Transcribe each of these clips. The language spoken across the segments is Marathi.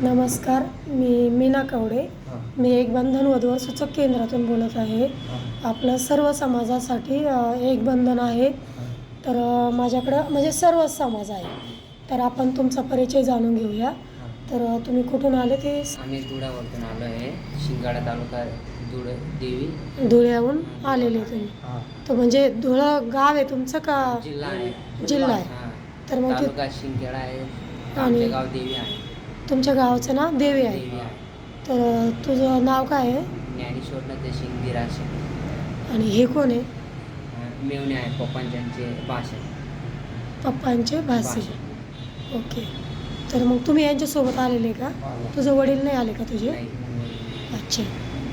नमस्कार मी मीना कवडे. मी एक बंधन वधूवर सूचक केंद्रातून बोलत आहे. आपलं सर्व समाजासाठी एक बंधन आहे. तर माझ्याकडं म्हणजे सर्वच समाज आहे. तर आपण तुमचा परिचय जाणून घेऊया. तर तुम्ही कुठून आले ते? आम्ही धुळ्यावरतून आलो आहे. शिंगाडा तालुका धुळे देवी. धुळ्याहून आलेले तुम्ही. तर म्हणजे धुळं गाव आहे तुमचं का? जिल्हा आहे. जिल्हा आहे. हां. तर मग ते तालुका शिंगखेडा आहे. आणि- आमचे गाव देवी आहे. तुमच्या गावाचं नाव देवी आहे. तर तुझं नाव काय आहे? ज्ञानेश्वर आणि हे कोण आहे? मेवणे आहे पप्पांचे भाषे पप्पांचे भाषे ओके. तर मग तुम्ही यांच्यासोबत आलेले का? तुझं वडील नाही आले का तुझे? अच्छा.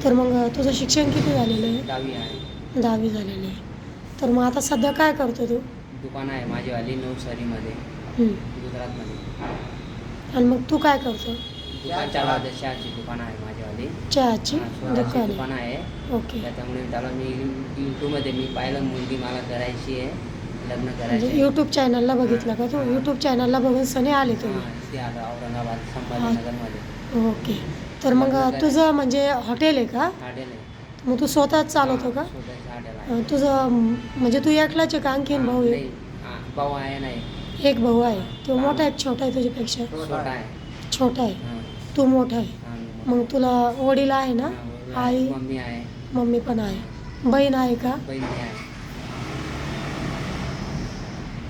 तर मग तुझं शिक्षण किती झालेलं आहे? दहावी आहे. दहावी झालेलं आहे. तर मग आता सध्या काय करतो तू? दुकान आहे माझीवाली नवसारीमध्ये हं. गुजरातमध्ये. आणि मग तू काय करतो? दुकान चालवते चहाची दुकान आहे माझीवाली चहाची हां, दुकान दुकान आहे. ओके. त्याच्यामुळे त्याला मी यूट्यूबमध्ये मी पाहिलं मुलगी मला करायची आहे लग्न म्हणजे करायचं. यूट्यूब चॅनलला बघितलं का तू? यूट्यूब चॅनलला बघून सनी आले तुम्ही? हां, ते आता औरंगाबाद संभाजीनगरमध्ये. ओके. तर मग तुझं म्हणजे हॉटेल आहे का? हॉटेल आहे. मग तू स्वतःच चालवतो का? स्वतःचं हॉटेल आहे. अं, तुझं म्हणजे तू एकलाच आहे का? आणखीन भाऊ आहे? नाही, हां, भाऊ आहे नाही. एक भाऊ आहे. तो मोठा आहे छोटा आहे तुझ्यापेक्षा. छोटा आहे. छोटा आहे. तू मोठा आहे. मग तुला वडील आहे ना? आई? मम्मी आहे. मम्मी पण आहे. बहीण आहे का?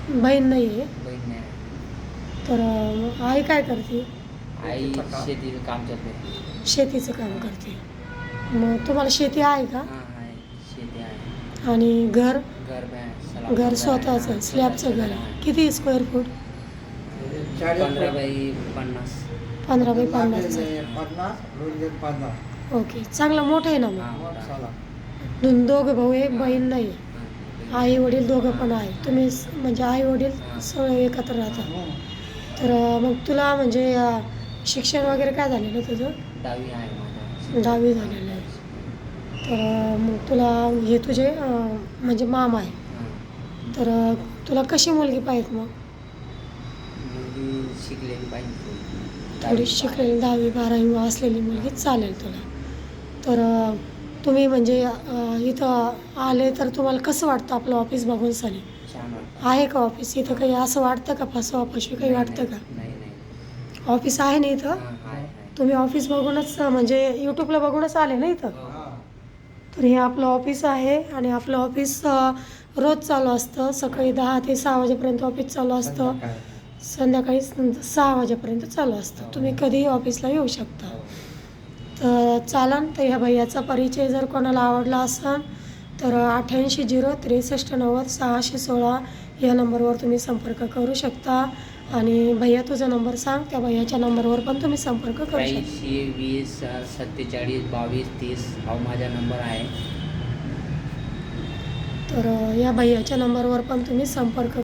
बहीण नाही आहे. तर आई काय करते? आई शेतीचं काम करते. शेतीचं काम करते. मग तुम्हाला शेती आहे का? हां शेती आहे. आणि घर? घर. स्वतःचं स्लॅबचं घर आहे. किती स्क्वेअर फूट पंधरा बाई पन्नास। पंधरा पन्नास। ओके चांगलं मोठं आहे ना मग? हां, दोघं भाऊ आहे बहीण नाही आहे. आई वडील दोघं पण आहे. तुम्ही म्हणजे आई वडील सगळे एकत्र राहतात हं. तर मग तुला म्हणजे शिक्षण वगैरे काय झालेलं तुझं? दहावी आहे माझा. दहावी झालेलं तर मग तुला हे तुझे म्हणजे मामा आहे हां. तर तुला कशी मुलगी पाहिजे मग? मुलगी शिकलेली पाहिजे थोडी. शिकलेली दहावी बारावी असलेली मुलगी चालेल तुला. तर तुम्ही म्हणजे इथं आले तर तुम्हाला कसं वाटतं आपलं ऑफिस बघून वाटतं. आहे का ऑफिस? इथं काही असं वाटतं का? फसवा फसवी काही वाटतं का? ऑफिस आहे ना इथं? हां. तुम्ही ऑफिस बघूनच म्हणजे यूट्यूबला बघूनच आले ना इथं? हां. तर हे आपलं ऑफिस आहे आणि आपलं ऑफिस रोज चालू असतं. सकाळी दहा ते सहा वाजेपर्यंत ऑफिस चालू असतं. संध्याकाळी सहा वाजेपर्यंत चालू असतं. तुम्ही कधीही ऑफिसला येऊ शकता. तर चालन तर ह्या भैयाचा परिचय जर कोणाला आवडला असेल तर अठ्ठ्याऐंशी झिरो त्रेसष्ट नव्वद सहाशे सोळा या नंबरवर तुम्ही संपर्क करू शकता. आणि भैया तुझा नंबर सांग. त्या भैयाच्या नंबरवर पण तुम्ही संपर्क करू शकता. त्र्याऐंशी वीस सत्तेचाळीस बावीस तीस हा माझा नंबर आहे. तर या भैयाच्या नंबरवर पण तुम्ही संपर्क